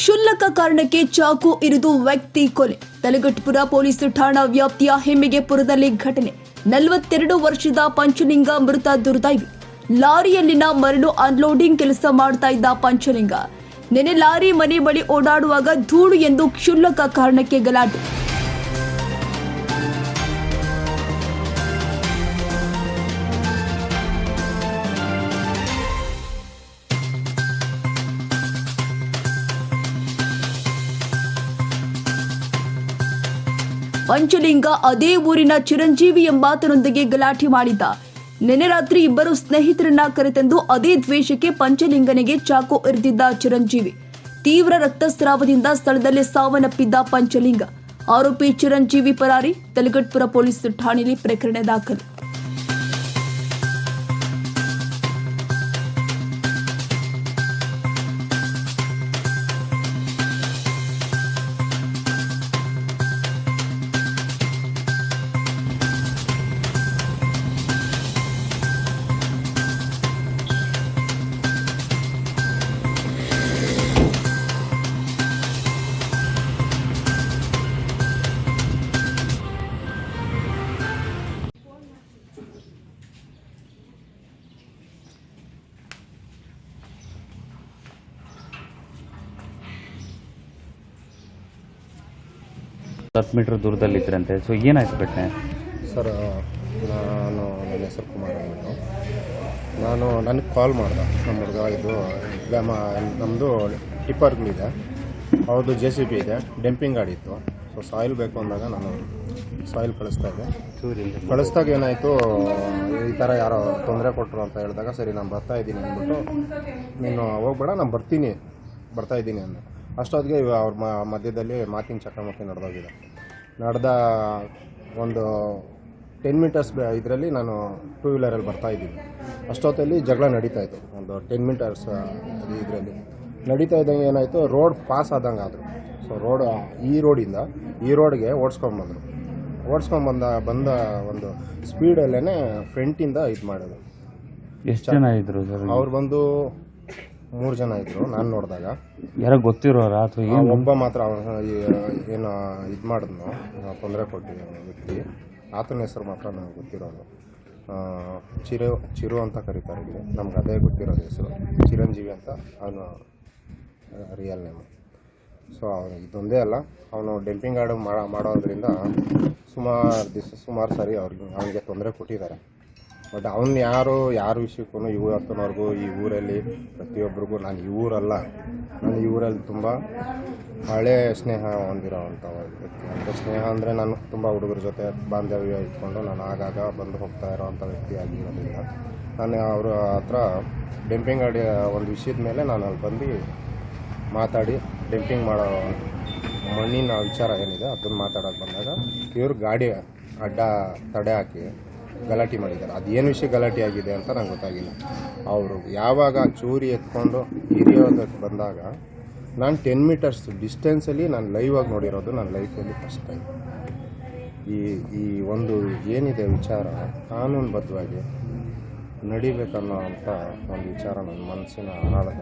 ಕ್ಷುಲ್ಲಕ ಕಾರಣಕ್ಕೆ ಚಾಕು ಇರಿದು ವ್ಯಕ್ತಿ ಕೊಲೆ. ತಲಗಟ್ಟಪುರ ಪೊಲೀಸ್ ಠಾಣಾ ವ್ಯಾಪ್ತಿಯ ಹೆಮ್ಮಿಗೆಪುರದಲ್ಲಿ ಘಟನೆ. ನಲವತ್ತೆರಡು ವರ್ಷದ ಪಂಚಲಿಂಗ ಮೃತ ದುರ್ದೈವಿ. ಲಾರಿಯಲ್ಲಿನ ಮರಳು ಅನ್ಲೋಡಿಂಗ್ ಕೆಲಸ ಮಾಡ್ತಾ ಇದ್ದ ಪಂಚಲಿಂಗ. ನೆನೆ ಲಾರಿ ಮನೆ ಬಳಿ ಓಡಾಡುವಾಗ ಧೂಳು ಎಂದು ಕ್ಷುಲ್ಲಕ ಕಾರಣಕ್ಕೆ ಗಲಾಟೆ. ಪಂಚಲಿಂಗ ಅದೇ ಊರಿನ ಚಿರಂಜೀವಿ ಎಂಬಾತನೊಂದಿಗೆ ಗಲಾಟೆ ಮಾಡಿದ್ದ. ನಿನ್ನೆ ರಾತ್ರಿ ಇಬ್ಬರು ಸ್ನೇಹಿತರನ್ನ ಕರೆತಂದು ಅದೇ ದ್ವೇಷಕ್ಕೆ ಪಂಚಲಿಂಗನಿಗೆ ಚಾಕು ಇರಿದಿದ್ದ ಚಿರಂಜೀವಿ. ತೀವ್ರ ರಕ್ತಸ್ರಾವದಿಂದ ಸ್ಥಳದಲ್ಲೇ ಸಾವನ್ನಪ್ಪಿದ್ದ ಪಂಚಲಿಂಗ. ಆರೋಪಿ ಚಿರಂಜೀವಿ ಪರಾರಿ, ತಲಗಟ್ಪುರ ಪೊಲೀಸ್ ಠಾಣೆಯಲ್ಲಿ ಪ್ರಕರಣ ದಾಖಲು. ಹತ್ತು ಮೀಟ್ರ್ ದೂರದಲ್ಲಿದ್ದರಂತೆ ಸೊ ಏನಾಯ್ತು ಘಟನೆ ಸರ್ ನಾನು ನನ್ನ ಹೆಸರು ಕುಮಾರ್ ಅಂದ್ಬಿಟ್ಟು. ನಾನು, ನನಗೆ ಕಾಲ್ ಮಾಡ್ದೆ ನಮ್ಮ ಹುಡುಗ. ಇದು ನಮ್ಮದು ಟಿಪ್ಪರ್ಗಳಿದೆ ಅವ್ರದ್ದು ಜೆ ಸಿ ಬಿ ಇದೆ. ಡೆಂಪಿಂಗ್ ಗಾಡಿ ಇತ್ತು. ಸೊ ಸಾಯಿಲ್ ಬೇಕು ಅಂದಾಗ ನಾನು ಸಾಯಿಲ್ ಕಳಿಸ್ತಾ ಇದ್ದೆ. ಕಳಿಸ್ದಾಗ ಏನಾಯಿತು, ಈ ಥರ ಯಾರೋ ತೊಂದರೆ ಕೊಟ್ಟರು ಅಂತ ಹೇಳಿದಾಗ, ಸರಿ, ನಾನು ಬರ್ತಾ ಇದ್ದೀನಿ ಅಂದ್ಬಿಟ್ಟು, ನೀನು ಹೋಗ್ಬೇಡ, ನಾನು ಬರ್ತೀನಿ. ಬರ್ತಾ ಇದ್ದೀನಿ ಅಂದೆ. ಅಷ್ಟೊತ್ತಿಗೆ ಅವ್ರ ಮಧ್ಯದಲ್ಲಿ ಮಾತಿನ ಚಕಮಕಿ ನಡೆದೋಗಿದೆ. ನಡೆದ ಒಂದು ಟೆನ್ ಮೀಟರ್ಸ್ ಇದರಲ್ಲಿ ನಾನು ಟೂ ವೀಲರಲ್ಲಿ ಬರ್ತಾ ಇದ್ದೀನಿ. ಅಷ್ಟೊತ್ತಲ್ಲಿ ಜಗಳ ನಡೀತಾ ಇತ್ತು. ಒಂದು ಟೆನ್ ಮೀಟರ್ಸ್ ಇದರಲ್ಲಿ. ನಡೀತಾ ಇದ್ದಂಗೆ ಏನಾಯಿತು ರೋಡ್ ಪಾಸ್ ಆದಂಗೆ ಆದರು. ಸೊ ರೋಡ್ ಈ ರೋಡಿಂದ ಈ ರೋಡ್ಗೆ ಓಡಿಸ್ಕೊಂಬಂದರು ಓಡಿಸ್ಕೊಂಬಂದ ಬಂದ ಒಂದು ಸ್ಪೀಡಲ್ಲೇ ಫ್ರಂಟಿಂದ ಇದು ಮಾಡೋದು ಎಷ್ಟು ಜನ ಇದ್ರು ಸರ್? ಅವ್ರು ಬಂದು ಮೂರು ಜನ ಇದ್ದರು ನಾನು ನೋಡಿದಾಗ. ಯಾರೋ ಗೊತ್ತಿರೋರ ಅಥವಾ ಆ ಏನು? ಒಬ್ಬ ಮಾತ್ರ ಅವನ ಏನು ಇದು ಮಾಡಿದ್ನು ತೊಂದರೆ ಕೊಟ್ಟಿದ್ದ ವ್ಯಕ್ತಿ ಆತನ ಹೆಸರು ಮಾತ್ರ ನನಗೆ ಗೊತ್ತಿರೋದು. ಆ, ಚಿರು ಚಿರು ಅಂತ ಕರೀತಾರೆ ಇಲ್ಲಿ. ನಮ್ಗೆ ಅದೇ ಗೊತ್ತಿರೋದು ಹೆಸರು. ಚಿರಂಜೀವಿ ಅಂತ ಅವನು ರಿಯಲ್ ನೇಮ್ ಸೊ ಅವನು ಇದೊಂದೇ ಅಲ್ಲ ಅವನು ಡೆಂಪಿಂಗ್ ಗಾರ್ಡ್ ಮಾಡೋದ್ರಿಂದ ಸುಮಾರು ದಿವಸ ಸುಮಾರು ಸಾರಿ ಅವ್ರಿಗೆ ಅವನಿಗೆ ತೊಂದರೆ ಕೊಟ್ಟಿದ್ದಾರೆ. ಬಟ್ ಅವನು ಯಾರು, ಯಾರ ವಿಷಯಕ್ಕೂ ಇವತ್ತಿನವರೆಗೂ ಈ ಊರಲ್ಲಿ ಪ್ರತಿಯೊಬ್ಬರಿಗೂ ನಾನು ಈ ಊರಲ್ಲ. ನಾನು ಈ ಊರಲ್ಲಿ ತುಂಬ ಹಳೆ ಸ್ನೇಹ ಹೊಂದಿರೋವಂಥ ವ್ಯಕ್ತಿ ಸ್ನೇಹ ಅಂದರೆ ನಾನು ತುಂಬ ಹುಡುಗರ ಜೊತೆ ಬಾಂಧವ್ಯ ಇಟ್ಕೊಂಡು ನಾನು ಆಗಾಗ ಬಂದು ಹೋಗ್ತಾ ಇರೋವಂಥ ವ್ಯಕ್ತಿ ನಾನು ಅವರ ಹತ್ರ ಡೆಂಪಿಂಗ್ ಗಾಡಿ ಒಂದು ವಿಷಯದ ಮೇಲೆ ನಾನು ಅಲ್ಲಿ ಬಂದು ಮಾತಾಡಿ ಡೆಂಪಿಂಗ್ ಮಾಡೋ ಮಣ್ಣಿನ ವಿಚಾರ ಏನಿದೆ ಅದನ್ನು ಮಾತಾಡೋಕೆ ಬಂದಾಗ ಇವರು ಗಾಡಿ ಅಡ್ಡ ತಡೆ ಹಾಕಿ ಗಲಾಟೆ ಮಾಡಿದ್ದಾರೆ. ಅದು ಏನು ವಿಷಯ ಗಲಾಟೆ ಆಗಿದೆ ಅಂತ ನಂಗೆ ಗೊತ್ತಾಗಿಲ್ಲ. ಅವರು ಯಾವಾಗ ಚೂರಿ ಎತ್ಕೊಂಡು ಹಿರಿಯೋದಕ್ಕೆ ಬಂದಾಗ ನಾನು ಟೆನ್ ಮೀಟರ್ಸ್ ಡಿಸ್ಟೆನ್ಸಲ್ಲಿ ನಾನು ಲೈವ್ ಆಗಿ ನೋಡಿರೋದು ನನ್ನ ಲೈಫಲ್ಲಿ ಫಸ್ಟ್ ಟೈಮ್ ಈ ಈ ಒಂದು ಏನಿದೆ ವಿಚಾರ, ಕಾನೂನುಬದ್ಧವಾಗಿ ನಡಿಬೇಕನ್ನೋ ಅಂಥ ಒಂದು ವಿಚಾರ ನನ್ನ ಮನಸ್ಸಿನ ಆಳದ.